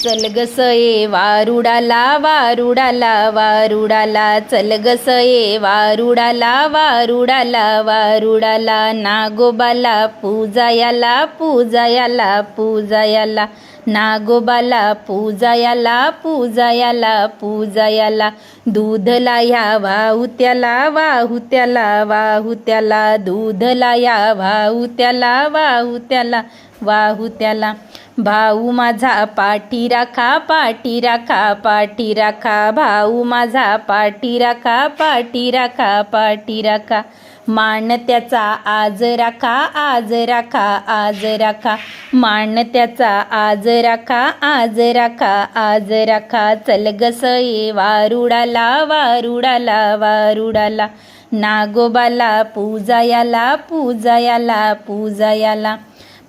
चल गसये वारुडाला वारुडाला वारुडाला चल गसये वारुडाला वारुडाला वारुडाला नागोबाला पूजायाला पूजायाला पूजायाला नागोबाला पूजायाला पूजायाला पूजायाला. दूधला या वाहुत्याला वाहुत्याला वाहुत्याला. दूधला या वाहुत्याला वाहुत्याला वाहुत्याला. भाऊ माझा पाठी राखा पाठी राखा पाठी राखा. भाऊ माझा पाठी राखा पाठी राखा पाठी राखा. मान त्याचा आज राखा आज राखा आज राखा. मान त्याचा आज राखा आज राखा आज राखा. चल गसये वारुडाला वारुडाला वारुडाला. नागोबाला पूजायाला पूजायाला पूजायाला.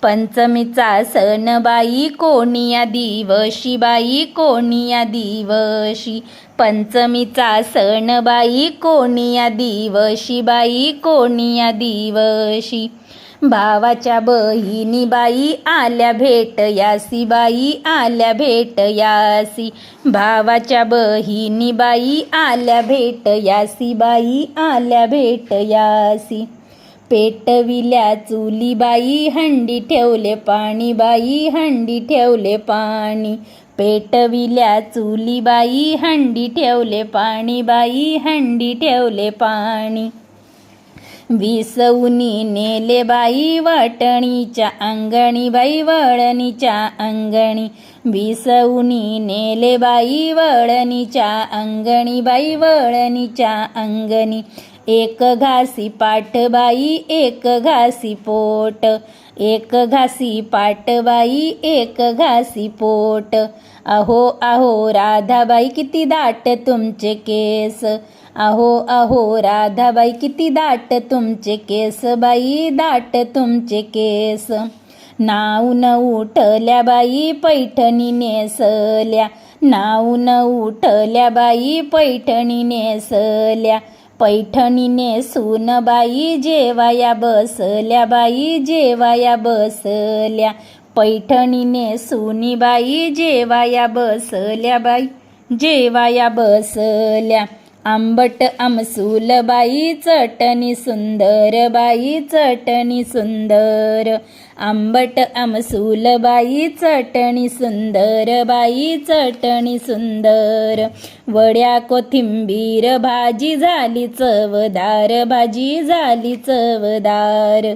पंचमीचा सण बाई कोणिया दिवशी बाई कोणिया दिवशी. पंचमीचा सण बाई कोणिया दिवशी बाई कोणिया दिवशी. भावाच्या बहिणी बाई आल्या भेट यासी बाई आल्या भेट यासी. भावाच्या बहिणी बाई आल्या भेट यासी बाई आल्या भेट यासी. पेटविल्या चुली बाई हंडी ठेवले पाणी बाई हंडी ठेवले पाणी. पेटविल्या चुलीबाई हंडी ठेवले पाणी बाई हंडी ठेवले पाणी. विसवनी नेले बाई वाटणीच्या अंगणी बाई वळणीच्या अंगणी. विसवनी नेले बाई वळणीच्या अंगणी बाई वळणीच्या अंगणी. एक घासी पाठबाई एक घासी पोट. एक घासी पाटबाई एक घासी पोट. अहो अहो राधाबाई किती दाट तुमचे केस. अहो अहो राधाबाई किती दाट तुमचे केस. बाई दाट तुमचे केस. नाव न उठल्या बाई पैठणी नेसल्या. नाव न उठल्या बाई पैठणी नेसल्या. पैठणीने सून बाई जेवाया बसल्या बाई जेवाया बसल्या. पैठणीने सुनी बाई जेवाया बसल्या बाई जेवाया बसल्या. आंबट आमसूल बाई चटणी सुंदर बाई चटणी सुंदर. आंबट आमसूल बाई चटणी सुंदर बाई चटणी सुंदर. वड्या कोथिंबीर भाजी झाली चवदार भाजी झाली चवदार.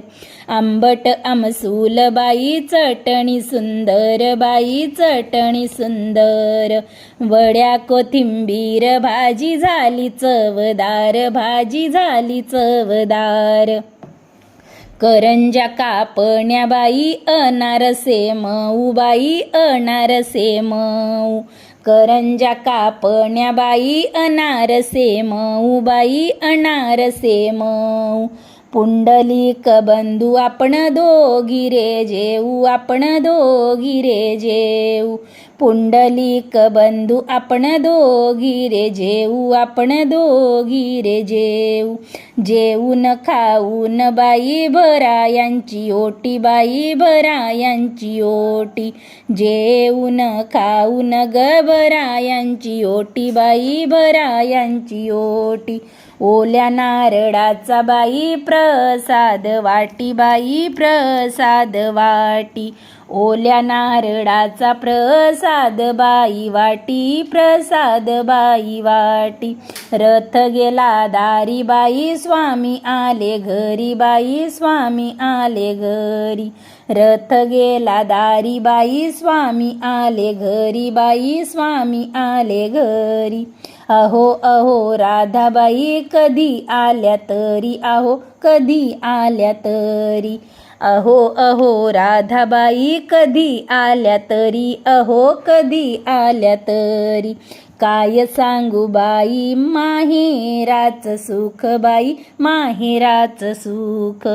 आंबट आमसूल बाई चटणी सुंदर बाई चटणी सुंदर. वड्या कोथिंबीर भाजी झाली चवदार भाजी झाली चवदार. करंजा कापण्या बाई अनारसे मऊ बाई अनारसे मऊ. करंजा कापण्या बाई अनारसे मऊ बाई अनारसे मऊ. पुंडलिक बंधू आपण दोघी रे जेऊ आपण दोघी रे जेऊ. पुंडलिक बंधू आपण दोघी रे जेऊ आपण दोघी रे जेऊ जेऊन खाऊन बाई भरायांची ओटी बाई भरायांची ओटी जेऊन खाऊन ग भरायांची ओटी बाई भरायांची ओटी ओल्या नारळाचा बाई प्रसाद वाटी बाई प्रसाद वाटी ओल्या नारळाचा प्रसाद बाई वाटी प्रसाद बाई वाटी. रथ गेला दारी बाई स्वामी आले घरी बाई स्वामी आले घरी. रथ गेला दारी बाई स्वामी आले घरी. बाई स्वामी आले घरी. अहो अहो राधाबाई कधी आल्या तरी? अहो कधी आल्या तरी? अहो अहो राधाबाई कधी आल्या तरी? अहो कधी आल्या तरी? काय सांगू बाई? माहेराच सुख बाई माहेराच सुख.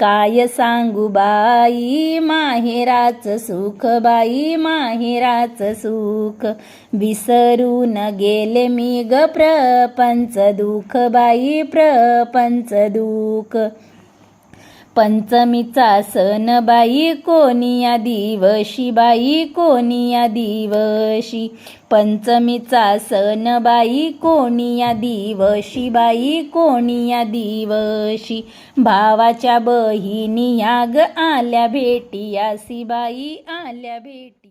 काय सांगू बाई? माहेराच सुख बाई माहेराच सुख. विसरून गेले मी ग प्रपंच दुःख बाई प्रपंच दुःख. पंचमीचा सण बाई कोणिया दिवशी बाई कोणिया दिवशी. पंचमीचा सण बाई कोणिया दिवशी बाई कोणिया दिवशी. भावाच्या बहिणी याग आल्या भेटी यासी बाई आल्या भेटी.